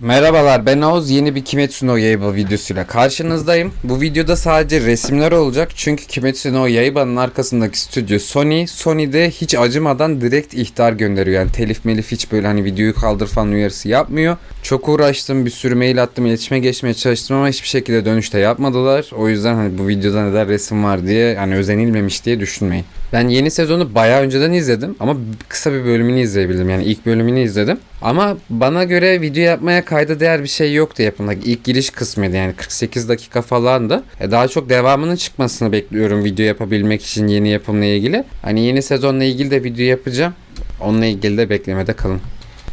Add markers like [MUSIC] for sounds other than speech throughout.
Merhabalar ben Oğuz yeni bir Kimetsu no Yaiba videosuyla karşınızdayım. Bu videoda sadece resimler olacak çünkü Kimetsu no Yaiba'nın arkasındaki stüdyo Sony. Sony'de hiç acımadan direkt ihtar gönderiyor. Yani telif melif hiç böyle hani videoyu kaldır falan uyarısı yapmıyor. Çok uğraştım bir sürü mail attım iletişime geçmeye çalıştım ama hiçbir şekilde dönüşte yapmadılar. O yüzden hani bu videoda neden resim var diye hani özenilmemiş diye düşünmeyin. Ben yeni sezonu bayağı önceden izledim ama kısa bir bölümünü izleyebildim. Yani ilk bölümünü izledim. Ama bana göre video yapmaya kayda değer bir şey yoktu yapımda. İlk giriş kısmıydı yani 48 dakika falandı. E daha çok devamının çıkmasını bekliyorum video yapabilmek için yeni yapımla ilgili. Hani yeni sezonla ilgili de video yapacağım. Onunla ilgili de beklemede kalın.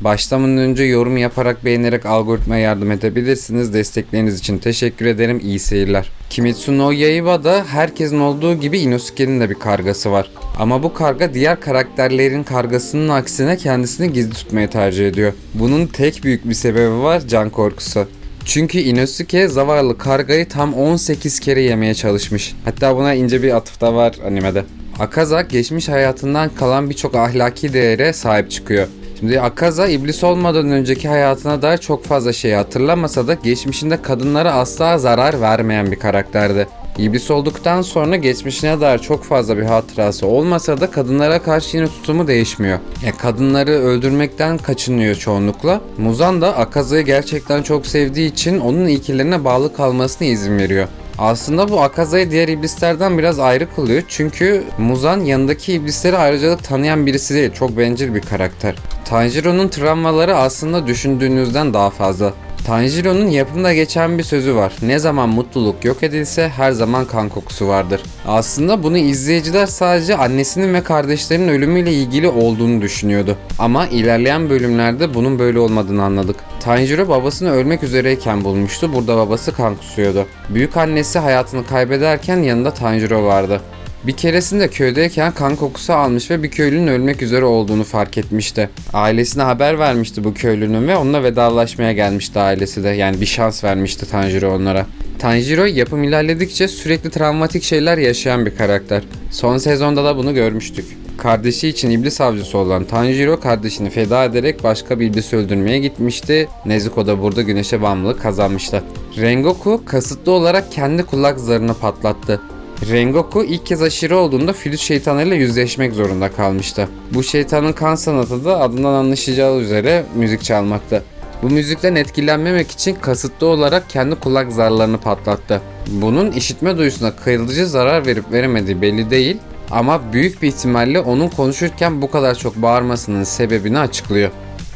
Başlamadan önce yorum yaparak beğenerek algoritmaya yardım edebilirsiniz. Destekleriniz için teşekkür ederim. İyi seyirler. Kimetsu no Yaiba'da herkesin olduğu gibi Inosuke'nin de bir kargası var. Ama bu karga diğer karakterlerin kargasının aksine kendisini gizli tutmayı tercih ediyor. Bunun tek büyük bir sebebi var can korkusu. Çünkü Inosuke zavallı kargayı tam 18 kere yemeye çalışmış. Hatta buna ince bir atıf da var animede. Akaza geçmiş hayatından kalan birçok ahlaki değere sahip çıkıyor. Şimdi Akaza iblis olmadan önceki hayatına dair çok fazla şey hatırlamasa da geçmişinde kadınlara asla zarar vermeyen bir karakterdi. İblis olduktan sonra geçmişine dair çok fazla bir hatırası olmasa da kadınlara karşı yine tutumu değişmiyor. Ya kadınları öldürmekten kaçınıyor çoğunlukla. Muzan da Akaza'yı gerçekten çok sevdiği için onun ilkelerine bağlı kalmasına izin veriyor. Aslında bu Akaza'yı diğer iblislerden biraz ayrı kılıyor. Çünkü Muzan yanındaki iblisleri ayrıcalık tanıyan birisi değil. Çok bencil bir karakter. Tanjiro'nun travmaları aslında düşündüğünüzden daha fazla. Tanjiro'nun yapımda geçen bir sözü var. Ne zaman mutluluk yok edilse her zaman kan kokusu vardır. Aslında bunu izleyiciler sadece annesinin ve kardeşlerinin ölümüyle ilgili olduğunu düşünüyordu. Ama ilerleyen bölümlerde bunun böyle olmadığını anladık. Tanjiro babasını ölmek üzereyken bulmuştu. Burada babası kan kusuyordu. Büyük annesi hayatını kaybederken yanında Tanjiro vardı. Bir keresinde köydeyken kan kokusu almış ve bir köylünün ölmek üzere olduğunu fark etmişti. Ailesine haber vermişti bu köylünün ve onunla vedalaşmaya gelmişti ailesi de. Yani bir şans vermişti Tanjiro onlara. Tanjiro yapım ilerledikçe sürekli travmatik şeyler yaşayan bir karakter. Son sezonda da bunu görmüştük. Kardeşi için iblis avcısı olan Tanjiro kardeşini feda ederek başka bir iblis öldürmeye gitmişti. Nezuko da burada güneşe bağımlılık kazanmıştı. Rengoku kasıtlı olarak kendi kulak zarını patlattı. Rengoku ilk kez aşırı olduğunda flüt şeytanıyla yüzleşmek zorunda kalmıştı. Bu şeytanın kan sanatı da adından anlaşılacağı üzere müzik çalmaktı. Bu müzikten etkilenmemek için kasıtlı olarak kendi kulak zarlarını patlattı. Bunun işitme duyusuna kırılıcı zarar verip veremediği belli değil ama büyük bir ihtimalle onun konuşurken bu kadar çok bağırmasının sebebini açıklıyor.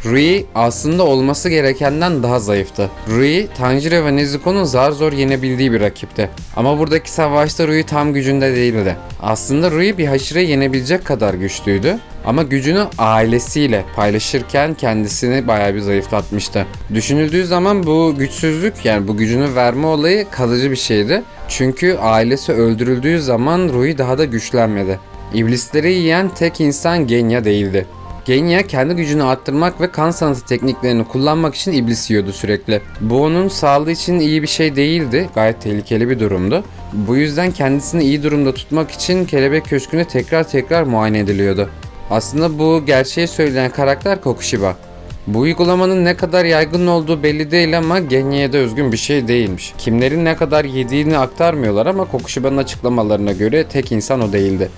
Rui aslında olması gerekenden daha zayıftı. Rui, Tanjiro ve Nezuko'nun zar zor yenebildiği bir rakipti. Ama buradaki savaşta Rui tam gücünde değildi. Aslında Rui bir haşire yenebilecek kadar güçlüydü. Ama gücünü ailesiyle paylaşırken kendisini bayağı bir zayıflatmıştı. Düşünüldüğü zaman bu güçsüzlük yani bu gücünü verme olayı kalıcı bir şeydi. Çünkü ailesi öldürüldüğü zaman Rui daha da güçlenmedi. İblisleri yiyen tek insan Genya değildi. Genya kendi gücünü arttırmak ve kan sanatı tekniklerini kullanmak için iblis yiyordu sürekli. Bu onun sağlığı için iyi bir şey değildi. Gayet tehlikeli bir durumdu. Bu yüzden kendisini iyi durumda tutmak için kelebek köşküne tekrar tekrar muayene ediliyordu. Aslında bu gerçeği söyleyen karakter Kokushiba. Bu uygulamanın ne kadar yaygın olduğu belli değil ama Genya'ya da özgün bir şey değilmiş. Kimlerin ne kadar yediğini aktarmıyorlar ama Kokushiba'nın açıklamalarına göre tek insan o değildi.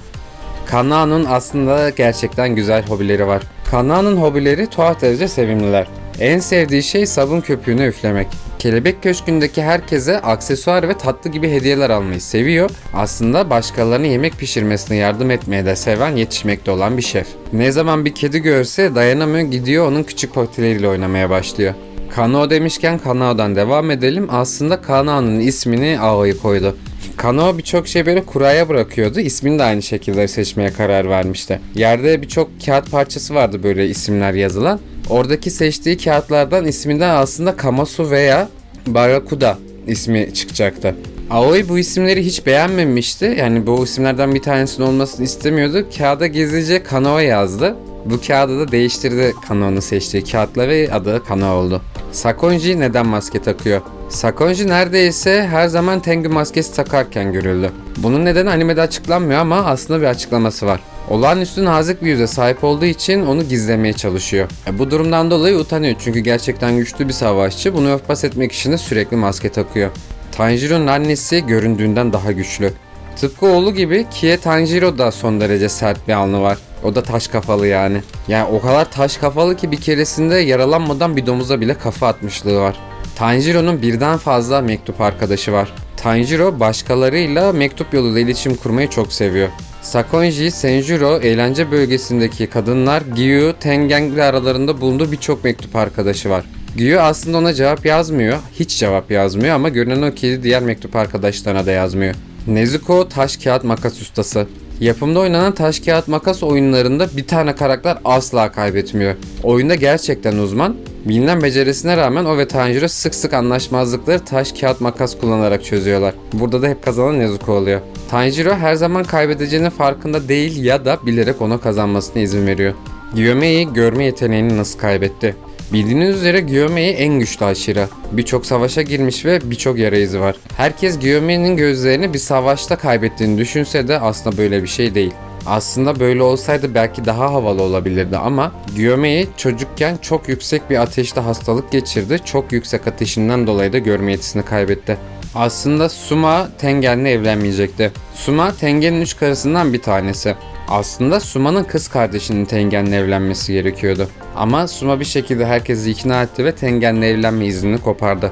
Kana'nın aslında gerçekten güzel hobileri var. Kana'nın hobileri tuhaf derece sevimliler. En sevdiği şey sabun köpüğünü üflemek. Kelebek Köşkü'ndeki herkese aksesuar ve tatlı gibi hediyeler almayı seviyor. Aslında başkalarına yemek pişirmesine yardım etmeye de seven yetişmekte olan bir şef. Ne zaman bir kedi görse dayanamıyor gidiyor onun küçük potileriyle oynamaya başlıyor. Kanao demişken Kanao'dan devam edelim. Aslında Kanao'nun ismini Ao'yu koydu. Kano birçok şey böyle kuraya bırakıyordu. İsmini de aynı şekilde seçmeye karar vermişti. Yerde birçok kağıt parçası vardı böyle isimler yazılan. Oradaki seçtiği kağıtlardan isminden aslında Kamasu veya Barakuda ismi çıkacaktı. Aoi bu isimleri hiç beğenmemişti. Yani bu isimlerden bir tanesinin olmasını istemiyordu. Kağıda gizlice Kanoa yazdı. Bu kağıdı da değiştirdi Kano'nun seçtiği kağıtla ve adı Kano oldu. Sakonji neden maske takıyor? Sakonji neredeyse her zaman Tengu maskesi takarken görüldü. Bunun nedeni animede açıklanmıyor ama aslında bir açıklaması var. Olağanüstü nazik bir yüze sahip olduğu için onu gizlemeye çalışıyor. E, bu durumdan dolayı utanıyor çünkü gerçekten güçlü bir savaşçı. Bunu örtbas etmek için de sürekli maske takıyor. Tanjiro'nun annesi göründüğünden daha güçlü. Tıpkı oğlu gibi Kie Tanjiro da son derece sert bir alnı var. O da taş kafalı yani. Yani o kadar taş kafalı ki bir keresinde yaralanmadan bir domuza bile kafa atmışlığı var. Tanjiro'nun birden fazla mektup arkadaşı var. Tanjiro başkalarıyla mektup yoluyla iletişim kurmayı çok seviyor. Sakonji, Senjuro, eğlence bölgesindeki kadınlar Gyu, Tengen ile aralarında bulunduğu birçok mektup arkadaşı var. Gyu aslında ona cevap yazmıyor, hiç cevap yazmıyor ama görünen o ki diğer mektup arkadaşlarına da yazmıyor. Nezuko taş kağıt makas ustası. Yapımda oynanan taş kağıt makas oyunlarında bir tane karakter asla kaybetmiyor. Oyunda gerçekten uzman. Bilinen becerisine rağmen o ve Tanjiro sık sık anlaşmazlıkları taş kağıt makas kullanarak çözüyorlar. Burada da hep kazanan Nezuko oluyor. Tanjiro her zaman kaybedeceğinin farkında değil ya da bilerek ona kazanmasına izin veriyor. Gyomei görme yeteneğini nasıl kaybetti? Bildiğiniz üzere Gyomei en güçlü aşira. Birçok savaşa girmiş ve birçok yara izi var. Herkes Gyomei'nin gözlerini bir savaşta kaybettiğini düşünse de aslında böyle bir şey değil. Aslında böyle olsaydı belki daha havalı olabilirdi ama Gyomei çocukken çok yüksek bir ateşte hastalık geçirdi. Çok yüksek ateşinden dolayı da görme yetisini kaybetti. Aslında Suma Tengen'le evlenmeyecekti. Suma Tengen'in üç karısından bir tanesi. Aslında Suma'nın kız kardeşinin Tengen'le evlenmesi gerekiyordu. Ama Suma bir şekilde herkesi ikna etti ve Tengen'le evlenme iznini kopardı.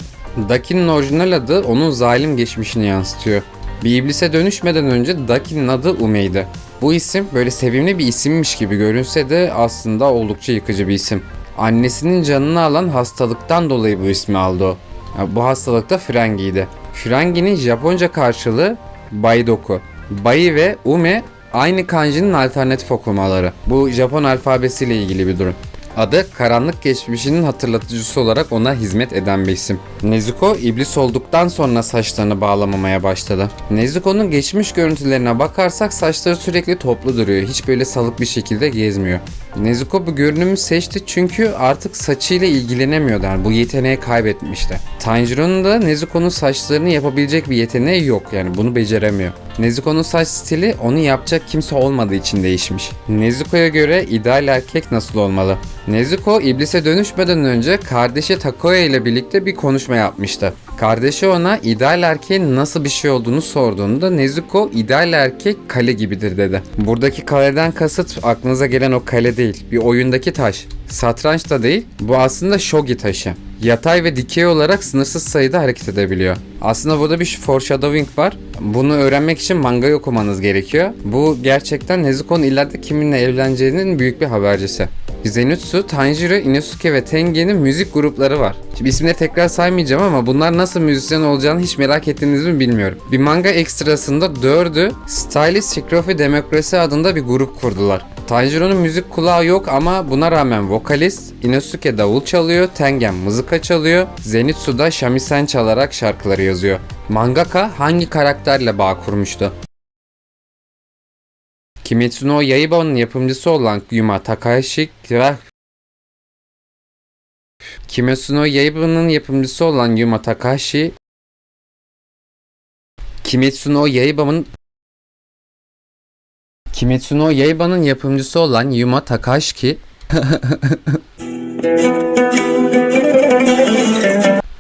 Daki'nin orijinal adı onun zalim geçmişini yansıtıyor. Bir iblise dönüşmeden önce Daki'nin adı Umei'di. Bu isim böyle sevimli bir isimmiş gibi görünse de aslında oldukça yıkıcı bir isim. Annesinin canını alan hastalıktan dolayı bu ismi aldı o. Bu hastalık da Frangi'nin Japonca karşılığı Baidoku. Bai ve Ume aynı kanjinin alternatif okumaları. Bu Japon alfabesiyle ilgili bir durum. Adı karanlık geçmişinin hatırlatıcısı olarak ona hizmet eden bir isim. Nezuko iblis olduktan sonra saçlarını bağlamamaya başladı. Nezuko'nun geçmiş görüntülerine bakarsak saçları sürekli toplu duruyor. Hiç böyle salık bir şekilde gezmiyor. Nezuko bu görünümü seçti çünkü artık saçıyla ilgilenemiyordu. Yani bu yeteneği kaybetmişti. Tanjiro'nun da Nezuko'nun saçlarını yapabilecek bir yeteneği yok. Yani bunu beceremiyor. Nezuko'nun saç stili onu yapacak kimse olmadığı için değişmiş. Nezuko'ya göre ideal erkek nasıl olmalı? Nezuko iblise dönüşmeden önce kardeşi Takoya ile birlikte bir konuşma yapmıştı. Kardeşi ona ideal erkeğin nasıl bir şey olduğunu sorduğunda Nezuko ideal erkek kale gibidir dedi. Buradaki kaleden kasıt aklınıza gelen o kale değil. Bir oyundaki taş. Satranç da değil. Bu aslında shogi taşı. Yatay ve dikey olarak sınırsız sayıda hareket edebiliyor. Aslında burada bir foreshadowing var. Bunu öğrenmek için mangayı okumanız gerekiyor. Bu gerçekten Nezuko'nun ileride kiminle evleneceğinin büyük bir habercisi. Zenitsu, Tanjiro, Inosuke ve Tengen'in müzik grupları var. Şimdi isimleri tekrar saymayacağım ama bunlar nasıl müzisyen olacağını hiç merak ettiniz mi bilmiyorum. Bir manga ekstrasında dördü Stylist Shikrofi Demokrasi adında bir grup kurdular. Tanjiro'nun müzik kulağı yok ama buna rağmen vokalist, Inosuke davul çalıyor, Tengen mızıka çalıyor, Zenitsu da shamisen çalarak şarkıları yazıyor. Mangaka hangi karakterle bağ kurmuştu? Kimetsu no Yaiba'nın yapımcısı olan Yuma Takahashi Kimetsu no Yaiba'nın yapımcısı olan Yuma Takahashi Kimetsu no Yaiba'nın Kimetsu no Yaiba'nın yapımcısı olan Yuma Takahashi [LAUGHS]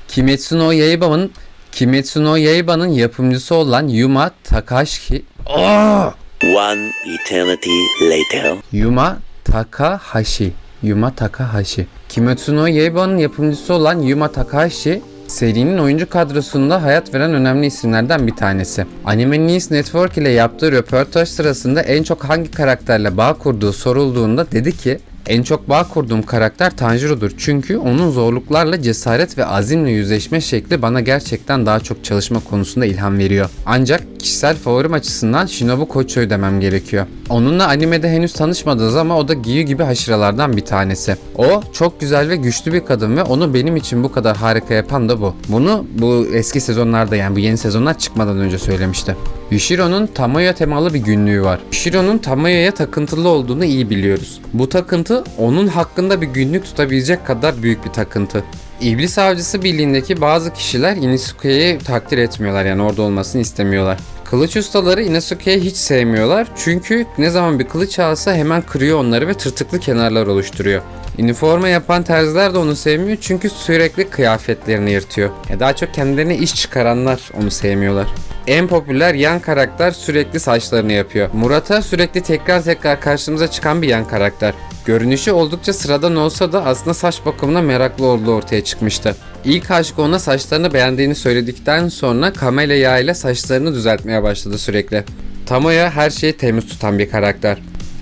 Kimetsu no Yaiba'nın Kimetsu no Yaiba'nın yapımcısı olan Yuma Takahashi Aa! One eternity later. Yuma Takahashi. Yuma Takahashi. Kimetsu no Yaiba'nın yapımcısı olan Yuma Takahashi, serinin oyuncu kadrosunda hayat veren önemli isimlerden bir tanesi. Anime News Network ile yaptığı röportaj sırasında en çok hangi karakterle bağ kurduğu sorulduğunda dedi ki en çok bağ kurduğum karakter Tanjiro'dur çünkü onun zorluklarla cesaret ve azimle yüzleşme şekli bana gerçekten daha çok çalışma konusunda ilham veriyor. Ancak kişisel favorim açısından Shinobu Kocho'yu demem gerekiyor. Onunla animede henüz tanışmadınız ama o da Giyu gibi haşıralardan bir tanesi. O çok güzel ve güçlü bir kadın ve onu benim için bu kadar harika yapan da bu. Bunu bu eski sezonlarda yani bu yeni sezonlar çıkmadan önce söylemişti. Yushiro'nun Tamayo temalı bir günlüğü var. Yushiro'nun Tamayo'ya takıntılı olduğunu iyi biliyoruz. Bu takıntı onun hakkında bir günlük tutabilecek kadar büyük bir takıntı. İblis Avcısı Birliği'ndeki bazı kişiler Inosuke'yi takdir etmiyorlar yani orada olmasını istemiyorlar. Kılıç ustaları Inosuke'yi hiç sevmiyorlar çünkü ne zaman bir kılıç alsa hemen kırıyor onları ve tırtıklı kenarlar oluşturuyor. Üniforma yapan terziler de onu sevmiyor çünkü sürekli kıyafetlerini yırtıyor. E daha çok kendilerine iş çıkaranlar onu sevmiyorlar. En popüler yan karakter sürekli saçlarını yapıyor. Murata sürekli tekrar tekrar karşımıza çıkan bir yan karakter. Görünüşü oldukça sıradan olsa da aslında saç bakımına meraklı olduğu ortaya çıkmıştı. İlk aşk ona saçlarını beğendiğini söyledikten sonra kamera yağıyla saçlarını düzeltmeye başladı sürekli. Tamoya her şeyi temiz tutan bir karakter.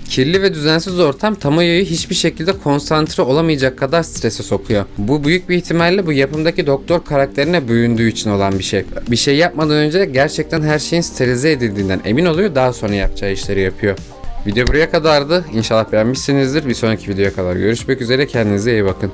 Kirli ve düzensiz ortam Tamoya'yı hiçbir şekilde konsantre olamayacak kadar strese sokuyor. Bu büyük bir ihtimalle bu yapımdaki doktor karakterine büründüğü için olan bir şey. Bir şey yapmadan önce gerçekten her şeyin sterilize edildiğinden emin oluyor daha sonra yapacağı işleri yapıyor. Video buraya kadardı. İnşallah beğenmişsinizdir. Bir sonraki videoya kadar görüşmek üzere. Kendinize iyi bakın.